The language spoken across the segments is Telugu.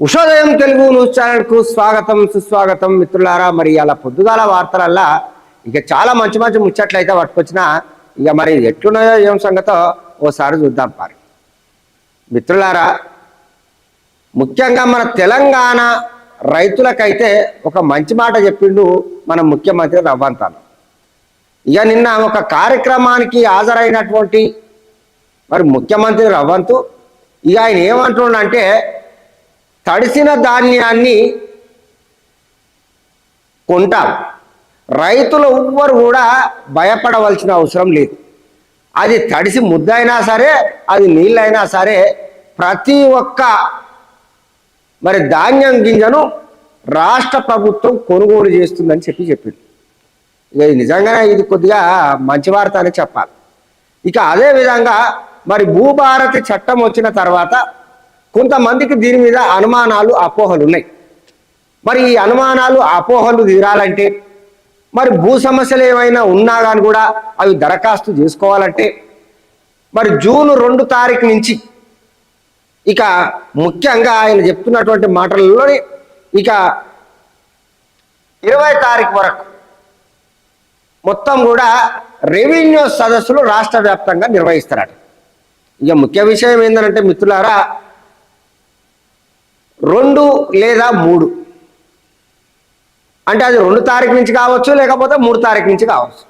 ఉషోదయం తెలుగు న్యూస్ ఛానల్కు స్వాగతం సుస్వాగతం మిత్రులారా. మరి అలా పొద్దుగాల వార్తలల్లా ఇక చాలా మంచి మంచి ముచ్చట్లయితే పట్టుకొచ్చినా ఇక మరి ఎట్లున్నాయో ఏం సంగతో ఓసారి చూద్దాం పారి మిత్రులారా ముఖ్యంగా మన తెలంగాణ రైతులకైతే ఒక మంచి మాట చెప్పిండు మన ముఖ్యమంత్రి రవ్వంతాను ఇక నిన్న ఒక కార్యక్రమానికి హాజరైనటువంటి మరి ముఖ్యమంత్రి రవ్వంతు ఇక ఆయన ఏమంటుండంటే తడిసిన ధాన్యాన్ని కొంటాం. రైతులు ఎవ్వరు కూడా భయపడవలసిన అవసరం లేదు. అది తడిసి ముద్దైనా సరే అది నీళ్ళైనా సరే ప్రతి ఒక్క మరి ధాన్యం గింజను రాష్ట్ర ప్రభుత్వం కొనుగోలు చేస్తుందని చెప్పి చెప్పింది ఇక ఇది నిజంగానే ఇది కొద్దిగా మంచి వార్త అని చెప్పాలి. ఇక అదే విధంగా మరి భూభారతి చట్టం వచ్చిన తర్వాత కొంతమందికి దీని మీద అనుమానాలు అపోహలు ఉన్నాయి మరి ఈ అనుమానాలు అపోహలు తీరాలంటే మరి భూ సమస్యలు ఏమైనా ఉన్నా కానీ కూడా అవి దరఖాస్తు చేసుకోవాలంటే మరి జూన్ రెండు తారీఖు నుంచి ఇక ముఖ్యంగా ఆయన చెప్తున్నటువంటి మాటలలోని ఇక ఇరవై తారీఖు వరకు మొత్తం కూడా రెవెన్యూ సదస్సులు రాష్ట్ర వ్యాప్తంగా నిర్వహిస్తారట. ఇక ముఖ్య విషయం ఏంటంటే మిత్రులారా రెండు లేదా మూడు. అంటే అది రెండు తారీఖు నుంచి కావచ్చు లేకపోతే మూడు తారీఖు నుంచి కావచ్చు.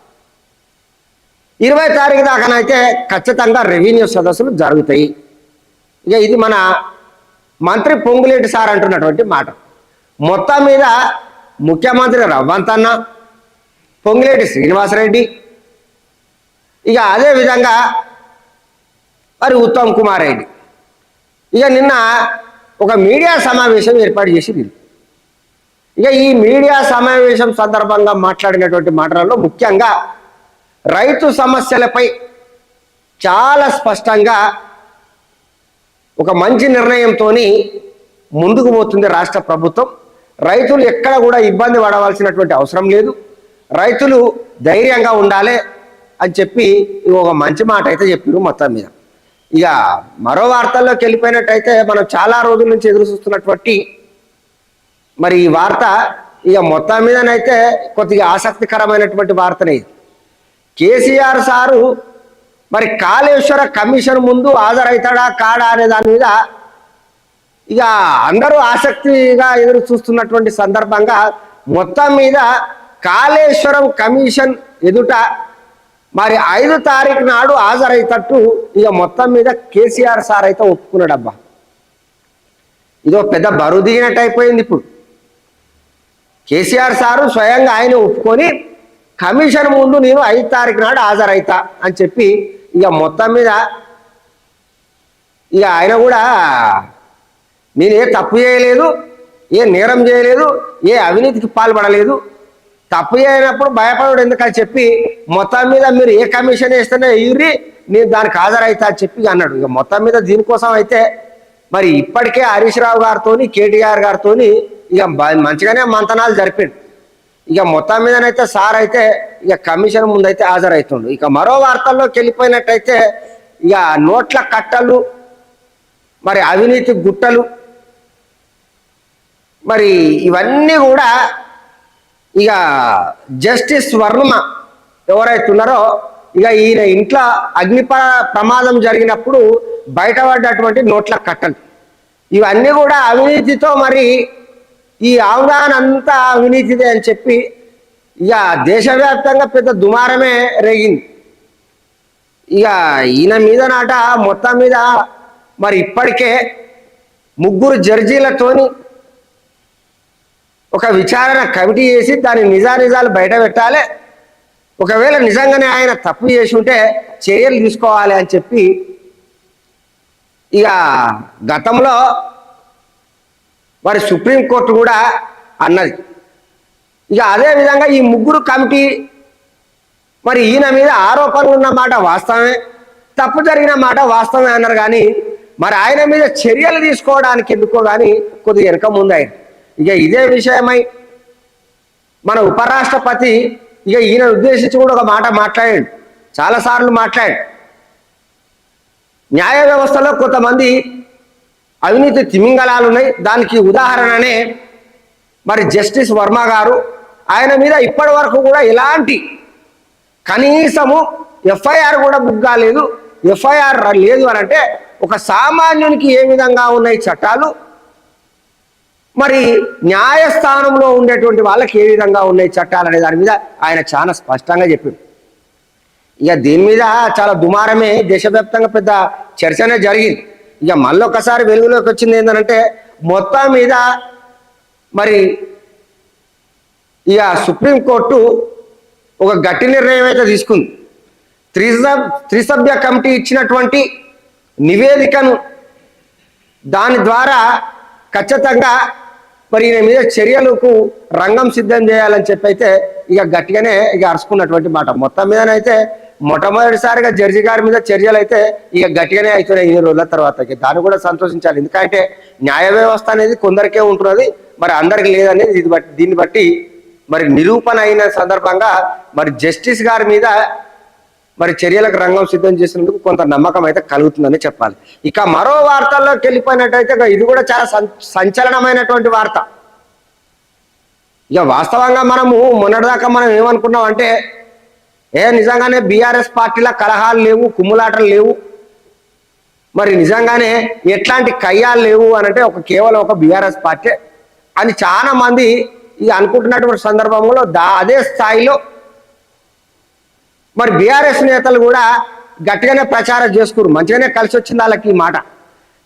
ఇరవై తారీఖు దాకానైతే ఖచ్చితంగా రెవెన్యూ సదస్సులు జరుగుతాయి. ఇక ఇది మన మంత్రి పొంగులేటి సార్ అంటున్నటువంటి మాట. మొత్తం మీద ముఖ్యమంత్రి రవ్వంతన్న పొంగులేటి శ్రీనివాసరెడ్డి ఇక అదే విధంగా మరి ఉత్తమ్ కుమార్ రెడ్డి. ఇక నిన్న ఒక మీడియా సమావేశం ఏర్పాటు చేసి ఇక ఈ మీడియా సమావేశం సందర్భంగా మాట్లాడినటువంటి మాటలలో ముఖ్యంగా రైతు సమస్యలపై చాలా స్పష్టంగా ఒక మంచి నిర్ణయంతో ముందుకు పోతుంది రాష్ట్ర ప్రభుత్వం. రైతులు ఎక్కడ కూడా ఇబ్బంది పడవలసినటువంటి అవసరం లేదు. రైతులు ధైర్యంగా ఉండాలి అని చెప్పి ఒక మంచి మాట అయితే చెప్పారు మొత్తం మీద. ఇక మరో వార్తల్లోకి వెళ్ళిపోయినట్టయితే మనం చాలా రోజుల నుంచి ఎదురు చూస్తున్నటువంటి మరి ఈ వార్త ఇక మొత్తం మీదనైతే కొద్దిగా ఆసక్తికరమైనటువంటి వార్తనే ఇది. కేసీఆర్ సారు మరి కాళేశ్వర కమిషన్ ముందు హాజరవుతాడా కాడా అనే దాని మీద ఇక అందరూ ఆసక్తిగా ఎదురు చూస్తున్నటువంటి సందర్భంగా మొత్తం మీద కాళేశ్వరం కమిషన్ ఎదుట మరి ఐదు తారీఖు నాడు హాజరయ్యేటట్టు ఇక మొత్తం మీద కేసీఆర్ సార్ అయితే ఒప్పుకున్నాడబ్బా. ఇదో పెద్ద బరువు దిగినట్టు అయిపోయింది ఇప్పుడు. కేసీఆర్ సారు స్వయంగా ఆయన ఒప్పుకొని కమిషన్ ముందు నేను ఐదు తారీఖు నాడు హాజరైతా అని చెప్పి ఇక మొత్తం మీద ఇక ఆయన కూడా నేను ఏ తప్పు చేయలేదు ఏ నేరం చేయలేదు ఏ అవినీతికి పాల్పడలేదు తప్పు చేయనప్పుడు భయపడడు ఎందుకని చెప్పి మొత్తం మీద మీరు ఏ కమిషన్ వేస్తేనే ఇవ్వరి నేను దానికి హాజరైతా అని చెప్పి అన్నాడు. ఇక మొత్తం మీద దీనికోసం అయితే మరి ఇప్పటికే హరీష్ రావు గారితో కేటీఆర్ గారితో ఇక మంచిగానే మంతనాలు జరిపాడు. ఇక మొత్తం మీదనైతే సార్ అయితే ఇక కమిషన్ ముందైతే హాజరవుతుండు ఇక మరో వార్తల్లోకి వెళ్ళిపోయినట్టయితే ఇక నోట్ల కట్టలు మరి అవినీతి గుట్టలు మరి ఇవన్నీ కూడా ఇక జస్టిస్ వర్మ ఎవరైతే ఉన్నారో ఇక ఈయన ఇంట్లో అగ్ని ప్రమాదం జరిగినప్పుడు బయటపడ్డటువంటి నోట్ల కట్టలు. ఇవన్నీ కూడా అవినీతితో మరి ఈ అవగాహన అంతా అవినీతిదే అని చెప్పి ఇక దేశవ్యాప్తంగా పెద్ద దుమారమే రేగింది. ఇక ఈయన మీద నాట మొత్తం మీద మరి ఇప్పటికే ముగ్గురు జడ్జీలతోని ఒక విచారణ కమిటీ చేసి దాని నిజానిజాలు బయట పెట్టాలి. ఒకవేళ నిజంగానే ఆయన తప్పు చేసి ఉంటే చర్యలు తీసుకోవాలి అని చెప్పి ఇక గతంలో మరి సుప్రీంకోర్టు కూడా అన్నది. ఇక అదే విధంగా ఈ ముగ్గురు కమిటీ మరి ఈయన మీద ఆరోపణలు ఉన్న మాట వాస్తవమే. తప్పు జరిగిన మాట వాస్తవమే అన్నారు కానీ మరి ఆయన మీద చర్యలు తీసుకోవడానికి ఎందుకో కానీ కొద్దిగా వెనక ముందు ఆయన ఇక ఇదే విషయమై మన ఉపరాష్ట్రపతి ఇక ఈయన ఉద్దేశించి కూడా ఒక మాట మాట్లాడాడు. చాలాసార్లు మాట్లాడాడు. న్యాయ వ్యవస్థలో కొంతమంది అవినీతి తిమింగళాలు ఉన్నాయి. దానికి ఉదాహరణనే మరి జస్టిస్ వర్మ గారు. ఆయన మీద ఇప్పటి వరకు కూడా ఎలాంటి కనీసము ఎఫ్ఐఆర్ కూడా బుక్ కాలేదు ఎఫ్ఐఆర్ లేదు అని అంటే ఒక సామాన్యునికి ఏ విధంగా ఉన్నాయి చట్టాలు? మరి న్యాయస్థానంలో ఉండేటువంటి వాళ్ళకి ఏ విధంగా ఉన్నాయి చట్టాలు అనే దాని మీద ఆయన చాలా స్పష్టంగా చెప్పిండు. ఇక దీని మీద చాలా దుమారమే దేశవ్యాప్తంగా పెద్ద చర్చనే జరిగింది. ఇక మళ్ళొకసారి వెలుగులోకి వచ్చింది ఏంటంటే మొత్తం మీద మరి ఇక సుప్రీంకోర్టు ఒక గట్టి నిర్ణయం అయితే తీసుకుంది. త్రిసభ్ త్రిసభ్య కమిటీ ఇచ్చినటువంటి నివేదికను దాని ద్వారా ఖచ్చితంగా మరి ఈయన మీద చర్యలకు రంగం సిద్ధం చేయాలని చెప్పి అయితే ఇక గట్టిగానే ఇక అరుచుకున్నటువంటి మాట. మొత్తం మీదనైతే మొట్టమొదటిసారిగా జడ్జి గారి మీద చర్యలు అయితే ఇక గట్టిగానే అవుతున్నాయి ఇన్ని రోజుల తర్వాత దాన్ని కూడా సంతోషించాలి. ఎందుకంటే న్యాయ వ్యవస్థ అనేది కొందరికే ఉంటున్నది మరి అందరికి లేదనేది ఇది బట్టి దీన్ని బట్టి మరి నిరూపణ అయిన సందర్భంగా మరి జస్టిస్ గారి మీద మరి చర్యలకు రంగం సిద్ధం చేసినందుకు కొంత నమ్మకం అయితే కలుగుతుందని చెప్పాలి. ఇక మరో వార్తల్లోకి వెళ్ళిపోయినట్టయితే ఇది కూడా చాలా సంచలనమైనటువంటి వార్త. ఇక వాస్తవంగా మనము మొన్నటిదాకా మనం ఏమనుకున్నాం అంటే ఏ నిజంగానే బీఆర్ఎస్ పార్టీల కలహాలు లేవు కుమ్ములాటలు లేవు. మరి నిజంగానే ఎట్లాంటి కయ్యాలు లేవు అనంటే ఒక కేవలం ఒక బీఆర్ఎస్ పార్టీ అని చాలా మంది ఇక అనుకుంటున్నటువంటి సందర్భంలో దా అదే స్థాయిలో మరి బీఆర్ఎస్ నేతలు కూడా గట్టిగానే ప్రచారం చేసుకున్నారు. మంచిగానే కలిసి వచ్చింది వాళ్ళకి ఈ మాట.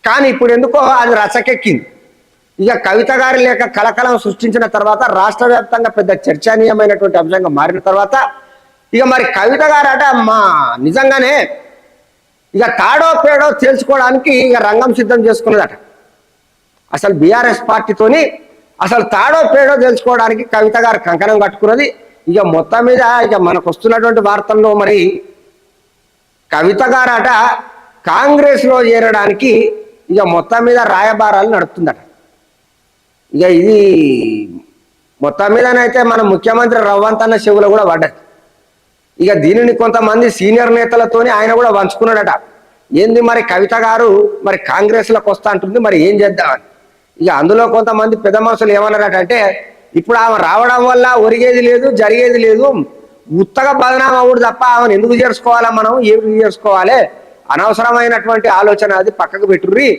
కానీ ఇప్పుడు ఎందుకో అది రచకెక్కింది ఇక కవిత గారి లేక కలకలం సృష్టించిన తర్వాత రాష్ట్ర వ్యాప్తంగా పెద్ద చర్చనీయమైనటువంటి అంశంగా మారిన తర్వాత ఇక మరి కవిత గారట మా నిజంగానే ఇక తాడో పేడో తెలుసుకోవడానికి ఇక రంగం సిద్ధం చేసుకున్నదట. అసలు బీఆర్ఎస్ పార్టీతోని అసలు తాడో పేడో తెలుసుకోవడానికి కవిత గారు కంకణం కట్టుకున్నది. ఇక మొత్తం మీద ఇక మనకు వస్తున్నటువంటి వార్తల్లో మరి కవిత గారట కాంగ్రెస్లో చేరడానికి ఇక మొత్తం మీద రాయబారాలు నడుపుతుందట. ఇక ఇది మొత్తం మీదనైతే మన ముఖ్యమంత్రి రవ్వంతన్న చెవులో కూడా పడ్డది. ఇక దీనిని కొంతమంది సీనియర్ నేతలతోని ఆయన కూడా వంచుకున్నాడట ఏంది మరి కవిత గారు మరి కాంగ్రెస్లోకి వస్తా అంటుంది మరి ఏం చేద్దామని. ఇక అందులో కొంతమంది పెద్ద మనుషులు ఏమన్నారట అంటే ఇప్పుడు ఆమె రావడం వల్ల ఒరిగేది లేదు జరిగేది లేదు. ఉత్తగా బదనాం అవుడు తప్ప ఆమెను ఎందుకు చేసుకోవాలా మనం? ఏమి చేసుకోవాలి అనవసరమైనటువంటి ఆలోచన అది పక్కకు పెట్టుర్రి.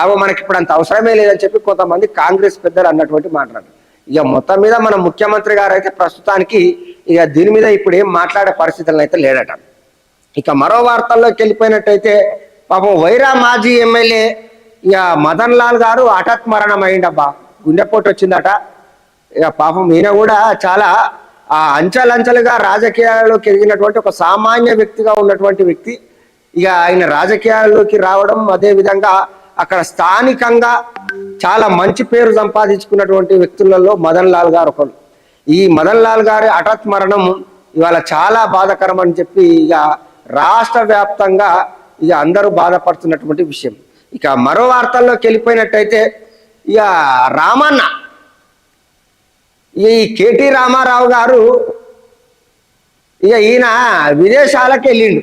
ఆమె మనకి ఇప్పుడు అంత అవసరమే లేదని చెప్పి కొంతమంది కాంగ్రెస్ పెద్దలు అన్నటువంటి మాట్లాడారు ఇక మొత్తం మీద మన ముఖ్యమంత్రి గారు అయితే ప్రస్తుతానికి ఇక దీని మీద ఇప్పుడు ఏం మాట్లాడే పరిస్థితులను అయితే లేడట. ఇక మరో వార్తల్లోకి వెళ్ళిపోయినట్టయితే పాపం వైరా మాజీ ఎమ్మెల్యే ఇక మదన్ లాల్ గారు హఠాత్ మరణం అయిందబ్బా. గుండెపోటు వచ్చిందట. ఇక పాపం ఈయన కూడా చాలా ఆ అంచెలంచెలుగా రాజకీయాల్లోకి ఎదిగినటువంటి ఒక సామాన్య వ్యక్తిగా ఉన్నటువంటి వ్యక్తి. ఇక ఆయన రాజకీయాల్లోకి రావడం అదే విధంగా అక్కడ స్థానికంగా చాలా మంచి పేరు సంపాదించుకున్నటువంటి వ్యక్తులలో మదన్ లాల్ గారు ఒకరు. ఈ మదన్ లాల్ గారి హఠాత్ మరణం ఇవాళ చాలా బాధకరం అని చెప్పి ఇక రాష్ట్ర వ్యాప్తంగా ఇక అందరూ బాధపడుతున్నటువంటి విషయం. ఇక మరో వార్తల్లోకి వెళ్ళిపోయినట్టయితే ఇక రామన్న ఈ కేటీ రామారావు గారు ఇక ఈయన విదేశాలకు వెళ్ళిండు.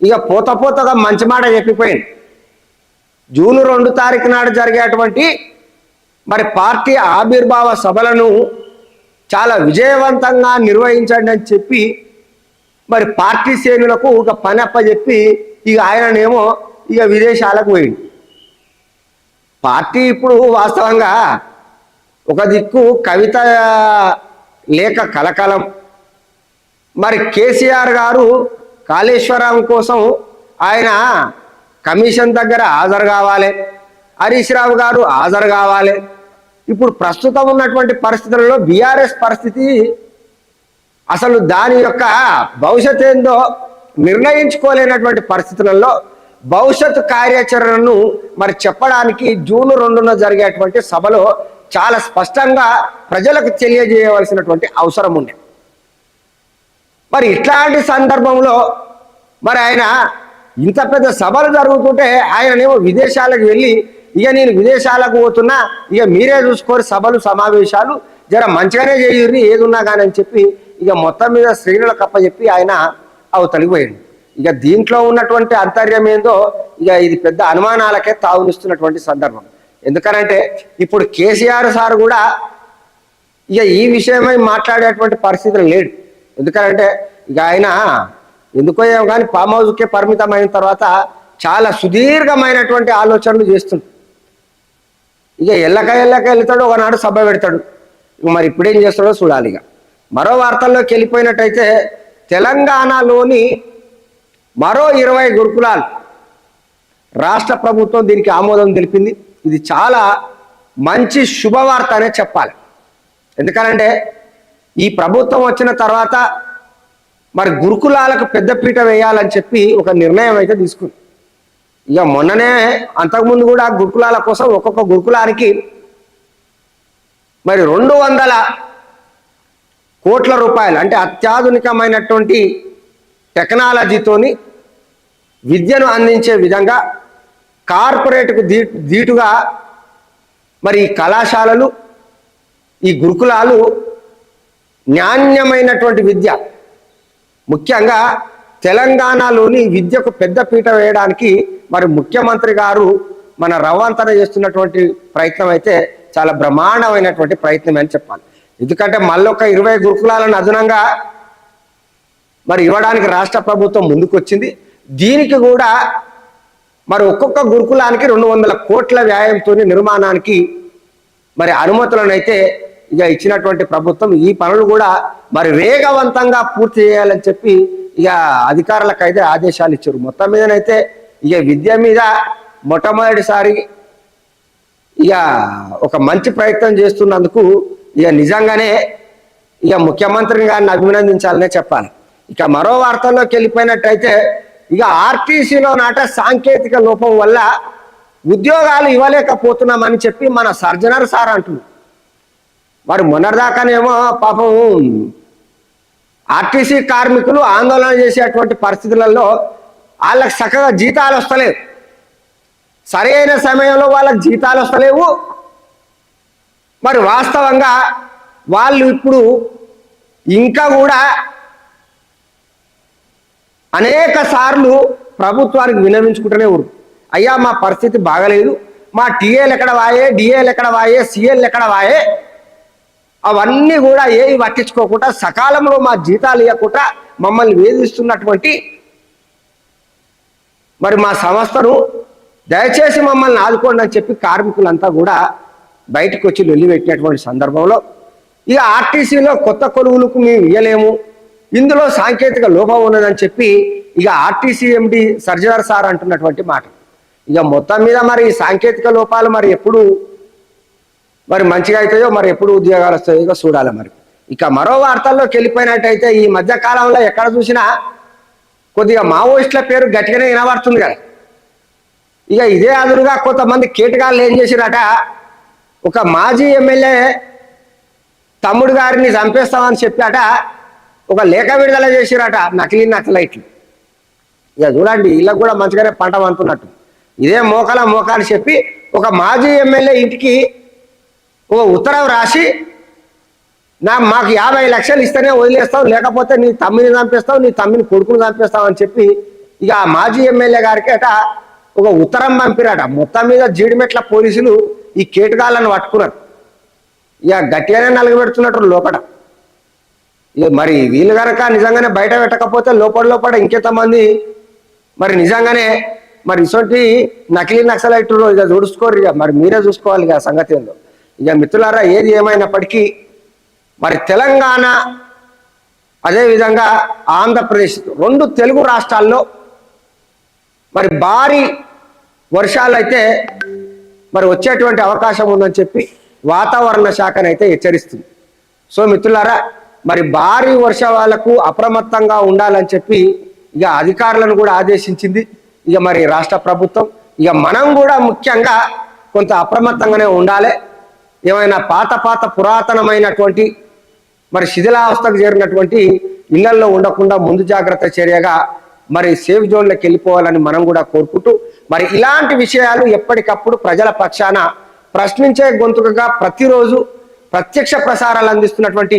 ఇక పోత పోతగా మంచి మాట చెప్పిపోయిండు. జూన్ రెండు తారీఖు నాడు జరిగేటువంటి మరి పార్టీ ఆవిర్భావ సభలను చాలా విజయవంతంగా నిర్వహించండి అని చెప్పి మరి పార్టీ శ్రేణులకు ఒక పని అప్పచెప్పి ఇక ఆయననేమో ఇక విదేశాలకు పోయింది పార్టీ ఇప్పుడు వాస్తవంగా ఒక దిక్కు కవిత లేక కలకలం. మరి కేసీఆర్ గారు కాళేశ్వరం కోసం ఆయన కమిషన్ దగ్గర హాజరు కావాలి హరీష్ రావు గారు హాజరు కావాలి. ఇప్పుడు ప్రస్తుతం ఉన్నటువంటి పరిస్థితులలో బీఆర్ఎస్ పరిస్థితి అసలు దాని యొక్క భవిష్యత్ ఏందో నిర్ణయించుకోలేనటువంటి పరిస్థితులలో భవిష్యత్ కార్యాచరణను మరి చెప్పడానికి జూన్ రెండున జరిగేటువంటి సభలో చాలా స్పష్టంగా ప్రజలకు తెలియజేయవలసినటువంటి అవసరం ఉంది. మరి ఇట్లాంటి సందర్భంలో మరి ఆయన ఇంత పెద్ద సభలు జరుగుతుంటే ఆయననేమో విదేశాలకు వెళ్ళి ఇక నేను విదేశాలకు పోతున్నా ఇక మీరే చూసుకోరు సభలు సమావేశాలు జర మంచిగానే చేయుర్రి ఏదున్నా కానీ అని చెప్పి ఇక మొత్తం మీద శ్రేణులకు అప్పచెప్పి ఆయన అవతలికి పోయాడు. ఇక దీంట్లో ఉన్నటువంటి అంతర్యం ఏందో ఇక ఇది పెద్ద అనుమానాలకే తావునిస్తున్నటువంటి సందర్భం. ఎందుకనంటే ఇప్పుడు కేసీఆర్ సార్ కూడా ఇక ఈ విషయమై మాట్లాడేటువంటి పరిస్థితులు లేడు. ఎందుకనంటే ఇక ఆయన ఎందుకో ఏమో కానీ ఫామ్ హౌస్కే పరిమితమైన తర్వాత చాలా సుదీర్ఘమైనటువంటి ఆలోచనలు చేస్తుంది ఇక ఎల్లక ఎల్లక వెళ్తాడు ఒకనాడు సభ పెడతాడు. మరి ఇప్పుడేం చేస్తాడో చూడాలి ఇక. మరో వార్తల్లోకి వెళ్ళిపోయినట్టయితే తెలంగాణలోని మరో ఇరవై గురుకులాలు రాష్ట్ర ప్రభుత్వం దీనికి ఆమోదం తెలిపింది. ఇది చాలా మంచి శుభవార్త అనే చెప్పాలి. ఎందుకనంటే ఈ ప్రభుత్వం వచ్చిన తర్వాత మరి గురుకులాలకు పెద్దపీట వేయాలని చెప్పి ఒక నిర్ణయం అయితే తీసుకుంది. ఇక మొన్ననే అంతకుముందు కూడా గురుకులాల కోసం ఒక్కొక్క గురుకులానికి మరి రెండు వందల కోట్ల రూపాయలు అంటే అత్యాధునికమైనటువంటి టెక్నాలజీతోని విద్యను అందించే విధంగా కార్పొరేట్కు దీ దీటుగా మరి కళాశాలలు ఈ గురుకులాలు నాణ్యమైనటువంటి విద్య. ముఖ్యంగా తెలంగాణలోని విద్యకు పెద్దపీట వేయడానికి మరి ముఖ్యమంత్రి గారు మన రవాంతన చేస్తున్నటువంటి ప్రయత్నం అయితే చాలా బ్రహ్మాండమైనటువంటి ప్రయత్నం అని చెప్పాలి. ఎందుకంటే మళ్ళొక ఇరవై గురుకులాలను అదనంగా మరి ఇవ్వడానికి రాష్ట్ర ప్రభుత్వం ముందుకొచ్చింది. దీనికి కూడా మరి ఒక్కొక్క గురుకులానికి రెండు వందల కోట్ల వ్యాయంతో నిర్మాణానికి మరి అనుమతులను అయితే ఇక ఇచ్చినటువంటి ప్రభుత్వం ఈ పనులు కూడా మరి వేగవంతంగా పూర్తి చేయాలని చెప్పి ఇక అధికారులకు అయితే ఆదేశాలు ఇచ్చారు. మొత్తం మీదనైతే ఇక విద్య మీద మొట్టమొదటిసారి ఇక ఒక మంచి ప్రయత్నం చేస్తున్నందుకు ఇక నిజంగానే ఇక ముఖ్యమంత్రిని గారిని అభినందించాలనే చెప్పాలి. ఇక మరో వార్తల్లోకి వెళ్ళిపోయినట్టయితే ఇక ఆర్టీసీలో నాట సాంకేతిక లోపం వల్ల ఉద్యోగాలు ఇవ్వలేకపోతున్నామని చెప్పి మన సర్జనర్ సార్ అంటున్నారు. మరి మొన్నటిదాకానేమో పాపం ఆర్టీసీ కార్మికులు ఆందోళన చేసేటువంటి పరిస్థితులలో వాళ్ళకి చక్కగా జీతాలు వస్తలేవు. సరైన సమయంలో వాళ్ళకి జీతాలు వస్తలేవు. మరి వాస్తవంగా వాళ్ళు ఇప్పుడు ఇంకా కూడా అనేక సార్లు ప్రభుత్వానికి వినమించుకుంటూనే ఊరు అయ్యా మా పరిస్థితి బాగలేదు. మా టీఏలు ఎక్కడ వాయే డిఏలు ఎక్కడ వాయే సిఎల్ ఎక్కడ వాయే? అవన్నీ కూడా ఏవి పట్టించుకోకుండా సకాలంలో మా జీతాలు ఇవ్వకుండా మమ్మల్ని వేధిస్తున్నటువంటి మరి మా సంస్థను దయచేసి మమ్మల్ని ఆదుకోండి అని చెప్పి కార్మికులంతా కూడా బయటకు వచ్చి వెళ్ళిపెట్టినటువంటి సందర్భంలో ఇక ఆర్టీసీలో కొత్త కొలువులకు మేము ఇవ్వలేము ఇందులో సాంకేతిక లోపం ఉన్నదని చెప్పి ఇక ఆర్టీసీ ఎండి సర్జనర్ సార్ అంటున్నటువంటి మాట. ఇక మొత్తం మీద మరి సాంకేతిక లోపాలు మరి ఎప్పుడు మరి మంచిగా అవుతాయో మరి ఎప్పుడు ఉద్యోగాలు వస్తాయో చూడాలి మరి. ఇక మరో వార్తల్లోకి వెళ్ళిపోయినట్టయితే ఈ మధ్య కాలంలో ఎక్కడ చూసినా కొద్దిగా మావోయిస్టుల పేరు గట్టిగానే వినబడుతుంది కదా. ఇక ఇదే అదురుగా కొంతమంది కీటకాలు ఏం చేసిరట ఒక మాజీ ఎమ్మెల్యే తమ్ముడు గారిని చంపేస్తామని చెప్పాట ఒక లేఖ విడుదల చేసిరట నకిలీ నక్లైట్లు. ఇక చూడండి వీళ్ళకి కూడా మంచిగానే పంట అంటున్నట్టు ఇదే మోకాల మోకాలు చెప్పి ఒక మాజీ ఎమ్మెల్యే ఇంటికి ఓ ఉత్తరం రాసి నా మాకు యాభై లక్షలు ఇస్తేనే వదిలేస్తావు లేకపోతే నీ తమ్మిని చంపేస్తావు నీ తమ్మిని కొడుకుని చంపేస్తావు అని చెప్పి ఇక ఆ మాజీ ఎమ్మెల్యే గారికి అట ఒక ఉత్తరం పంపిరాట. మొత్తం మీద జీడిమెట్ల పోలీసులు ఈ కేటుగాళ్ళను పట్టుకున్నారు. ఇక గట్టిగానే నలగబెడుతున్నట్టు లోపల మరి వీళ్ళు కనుక నిజంగానే బయట పెట్టకపోతే లోపల లోపల ఇంకెంతమంది మరి నిజంగానే మరి ఇటువంటి నకిలీ నక్సలైట్లు ఇక చూసుకోరు ఇక మరి మీరే చూసుకోవాలి ఇక సంగతి ఏందో. ఇక మిత్రులారా ఏది ఏమైనప్పటికీ మరి తెలంగాణ అదేవిధంగా ఆంధ్రప్రదేశ్ రెండు తెలుగు రాష్ట్రాల్లో మరి భారీ వర్షాలు అయితే మరి వచ్చేటువంటి అవకాశం ఉందని చెప్పి వాతావరణ శాఖనైతే హెచ్చరిస్తుంది. సో మిత్రులారా మరి భారీ వర్షాలకు అప్రమత్తంగా ఉండాలని చెప్పి ఇక అధికారులను కూడా ఆదేశించింది. ఇక మరి రాష్ట్ర ప్రభుత్వం ఇక మనం కూడా ముఖ్యంగా కొంత అప్రమత్తంగానే ఉండాలి. ఏమైనా పాత పాత పురాతనమైనటువంటి మరి శిథిలావస్థకు చేరినటువంటి ఇళ్ళల్లో ఉండకుండా ముందు జాగ్రత్త చర్యగా మరి సేఫ్ జోన్లోకి వెళ్ళిపోవాలని మనం కూడా కోరుకుంటూ మరి ఇలాంటి విషయాలు ఎప్పటికప్పుడు ప్రజల పక్షాన ప్రశ్నించే గొంతుకగా ప్రతిరోజు ప్రత్యక్ష ప్రసారాలు అందిస్తున్నటువంటి